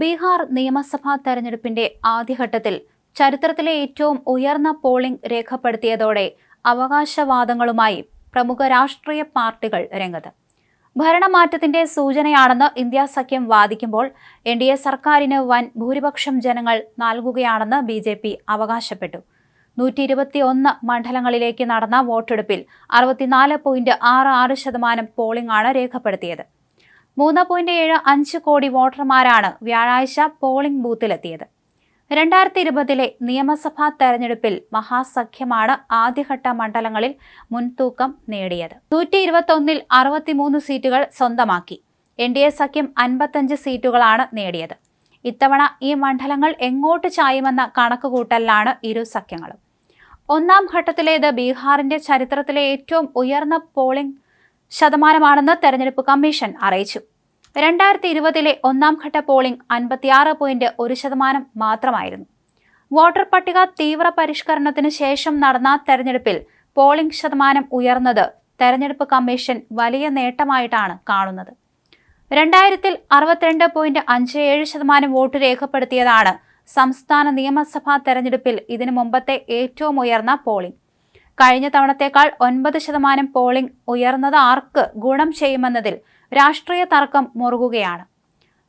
ബീഹാർ നിയമസഭാ തെരഞ്ഞെടുപ്പിന്റെ ആദ്യഘട്ടത്തിൽ ചരിത്രത്തിലെ ഏറ്റവും ഉയർന്ന പോളിംഗ് രേഖപ്പെടുത്തിയതോടെ അവകാശവാദങ്ങളുമായി പ്രമുഖ രാഷ്ട്രീയ പാർട്ടികൾ രംഗത്ത്. ഭരണമാറ്റത്തിന്റെ സൂചനയാണെന്ന് ഇന്ത്യ സഖ്യം വാദിക്കുമ്പോൾ എൻ ഡി എ സർക്കാരിന് വൻ ഭൂരിപക്ഷം ജനങ്ങൾ നൽകുകയാണെന്ന് ബി ജെ പി അവകാശപ്പെട്ടു. നൂറ്റി ഇരുപത്തിയൊന്ന് മണ്ഡലങ്ങളിലേക്ക് നടന്ന വോട്ടെടുപ്പിൽ അറുപത്തിനാല് പോയിന്റ് ആറ് ആറ് ശതമാനം പോളിംഗ് ആണ് രേഖപ്പെടുത്തിയത്. മൂന്ന് പോയിന്റ് ഏഴ് അഞ്ച് കോടി വോട്ടർമാരാണ് വ്യാഴാഴ്ച പോളിംഗ് ബൂത്തിലെത്തിയത്. രണ്ടായിരത്തി ഇരുപതിലെ നിയമസഭാ തെരഞ്ഞെടുപ്പിൽ മഹാസഖ്യമാണ് ആദ്യഘട്ട മണ്ഡലങ്ങളിൽ മുൻതൂക്കം നേടിയത്. നൂറ്റി ഇരുപത്തൊന്നിൽ അറുപത്തിമൂന്ന് സീറ്റുകൾ സ്വന്തമാക്കി. എൻ ഡി എ സഖ്യം അൻപത്തഞ്ച് സീറ്റുകളാണ് നേടിയത്. ഇത്തവണ ഈ മണ്ഡലങ്ങൾ എങ്ങോട്ട് ചായുമെന്ന കണക്കുകൂട്ടലിലാണ് ഇരു സഖ്യങ്ങളും. ഒന്നാം ഘട്ടത്തിലേത് ബീഹാറിന്റെ ചരിത്രത്തിലെ ഏറ്റവും ഉയർന്ന പോളിംഗ് ശതമാനമാണെന്ന് തെരഞ്ഞെടുപ്പ് കമ്മീഷൻ അറിയിച്ചു. രണ്ടായിരത്തി ഇരുപതിലെ ഒന്നാം ഘട്ട പോളിംഗ് അൻപത്തിയാറ് പോയിന്റ് ഒരു ശതമാനം മാത്രമായിരുന്നു. വോട്ടർ പട്ടിക തീവ്ര പരിഷ്കരണത്തിന് ശേഷം നടന്ന തെരഞ്ഞെടുപ്പിൽ പോളിംഗ് ശതമാനം ഉയർന്നത് തെരഞ്ഞെടുപ്പ് കമ്മീഷൻ വലിയ നേട്ടമായിട്ടാണ് കാണുന്നത്. രണ്ടായിരത്തിൽ അറുപത്തിരണ്ട് പോയിന്റ് അഞ്ച് ഏഴ് ശതമാനം വോട്ട് രേഖപ്പെടുത്തിയതാണ് സംസ്ഥാന നിയമസഭാ തെരഞ്ഞെടുപ്പിൽ ഇതിനു മുമ്പത്തെ ഏറ്റവും ഉയർന്ന പോളിംഗ് കഴിഞ്ഞ തവണത്തേക്കാൾ ഒൻപത് ശതമാനം പോളിംഗ് ഉയർന്നത് ആർക്ക് ഗുണം ചെയ്യുമെന്നതിൽ രാഷ്ട്രീയ തർക്കം മുറുകുകയാണ്.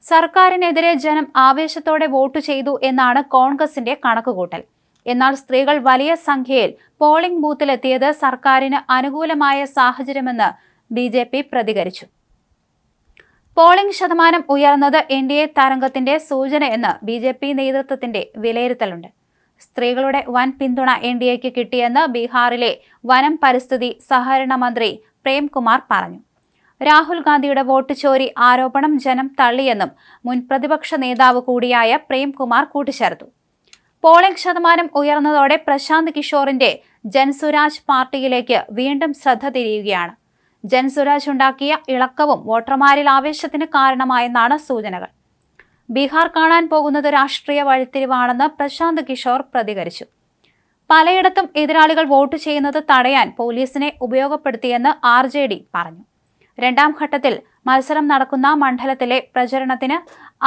സർക്കാരിനെതിരെ ജനം ആവേശത്തോടെ വോട്ട് ചെയ്തു എന്നാണ് കോൺഗ്രസിന്റെ കണക്കുകൂട്ടൽ. എന്നാൽ സ്ത്രീകൾ വലിയ സംഖ്യയിൽ പോളിംഗ് ബൂത്തിലെത്തിയത് സർക്കാരിന് അനുകൂലമായ സാഹചര്യമെന്ന് ബി ജെ പി പ്രതികരിച്ചു. പോളിംഗ് ശതമാനം ഉയർന്നത് എൻ ഡി എ തരംഗത്തിന്റെ സൂചനയെന്ന് ബി ജെ പി നേതൃത്വത്തിന്റെ വിലയിരുത്തലുണ്ട്. സ്ത്രീകളുടെ വൻ പിന്തുണ എൻ ഡി എക്ക് കിട്ടിയെന്ന് ബീഹാറിലെ വനം പരിസ്ഥിതി സഹകരണ മന്ത്രി പ്രേംകുമാർ പറഞ്ഞു. രാഹുൽ ഗാന്ധിയുടെ വോട്ട് ചോരി ആരോപണം ജനം തള്ളിയെന്നും മുൻ പ്രതിപക്ഷ നേതാവ് കൂടിയായ പ്രേംകുമാർ കൂട്ടിച്ചേർത്തു. പോളിംഗ് ശതമാനം ഉയർന്നതോടെ പ്രശാന്ത് കിഷോറിന്റെ ജൻസുരാജ് പാർട്ടിയിലേക്ക് വീണ്ടും ശ്രദ്ധ തിരിയുകയാണ്. ജൻസുരാജ് ഉണ്ടാക്കിയ ഇളക്കവും വോട്ടർമാരിൽ ആവേശത്തിന് കാരണമായെന്നാണ് സൂചനകൾ. ബീഹാർ കാണാൻ പോകുന്നത് രാഷ്ട്രീയ വഴിത്തിരിവാണെന്ന് പ്രശാന്ത് കിഷോർ പ്രതികരിച്ചു. പലയിടത്തും എതിരാളികൾ വോട്ട് ചെയ്യുന്നത് തടയാൻ പോലീസിനെ ഉപയോഗപ്പെടുത്തിയെന്ന് ആർ പറഞ്ഞു. രണ്ടാം ഘട്ടത്തിൽ മത്സരം നടക്കുന്ന മണ്ഡലത്തിലെ പ്രചരണത്തിന്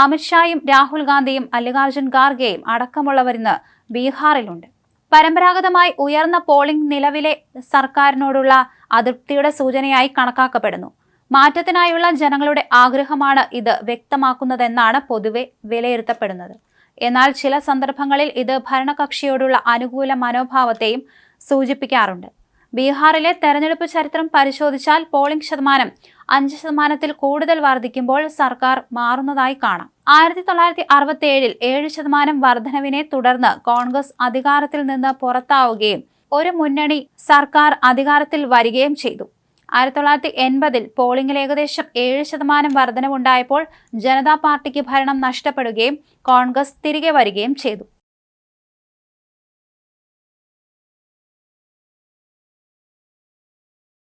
അമിത്ഷായും രാഹുൽ ഗാന്ധിയും മല്ലികാർജുൻ ഖാർഗെയും അടക്കമുള്ളവരിന്ന് ബീഹാറിലുണ്ട്. പരമ്പരാഗതമായി ഉയർന്ന പോളിംഗ് നിലവിലെ സർക്കാരിനോടുള്ള അതൃപ്തിയുടെ സൂചനയായി കണക്കാക്കപ്പെടുന്നു. മാറ്റത്തിനായുള്ള ജനങ്ങളുടെ ആഗ്രഹമാണ് ഇത് വ്യക്തമാക്കുന്നതെന്നാണ് പൊതുവെ വിലയിരുത്തപ്പെടുന്നത്. എന്നാൽ ചില സന്ദർഭങ്ങളിൽ ഇത് ഭരണകക്ഷിയോടുള്ള അനുകൂല മനോഭാവത്തെയും സൂചിപ്പിക്കാറുണ്ട്. ബീഹാറിലെ തെരഞ്ഞെടുപ്പ് ചരിത്രം പരിശോധിച്ചാൽ പോളിംഗ് ശതമാനം അഞ്ച് ശതമാനത്തിൽ കൂടുതൽ വർദ്ധിക്കുമ്പോൾ സർക്കാർ മാറുന്നതായി കാണാം. ആയിരത്തി തൊള്ളായിരത്തി അറുപത്തി ഏഴിൽ ഏഴ് ശതമാനം വർധനവിനെ തുടർന്ന് കോൺഗ്രസ് അധികാരത്തിൽ നിന്ന് പുറത്താവുകയും ഒരു മുന്നണി സർക്കാർ അധികാരത്തിൽ വരികയും ചെയ്തു. ആയിരത്തി തൊള്ളായിരത്തി എൺപതിൽ പോളിംഗിൽ ഏകദേശം ഏഴ് ശതമാനം വർധനവുണ്ടായപ്പോൾ ജനതാ പാർട്ടിക്ക് ഭരണം നഷ്ടപ്പെടുകയും കോൺഗ്രസ് തിരികെ വരികയും ചെയ്തു.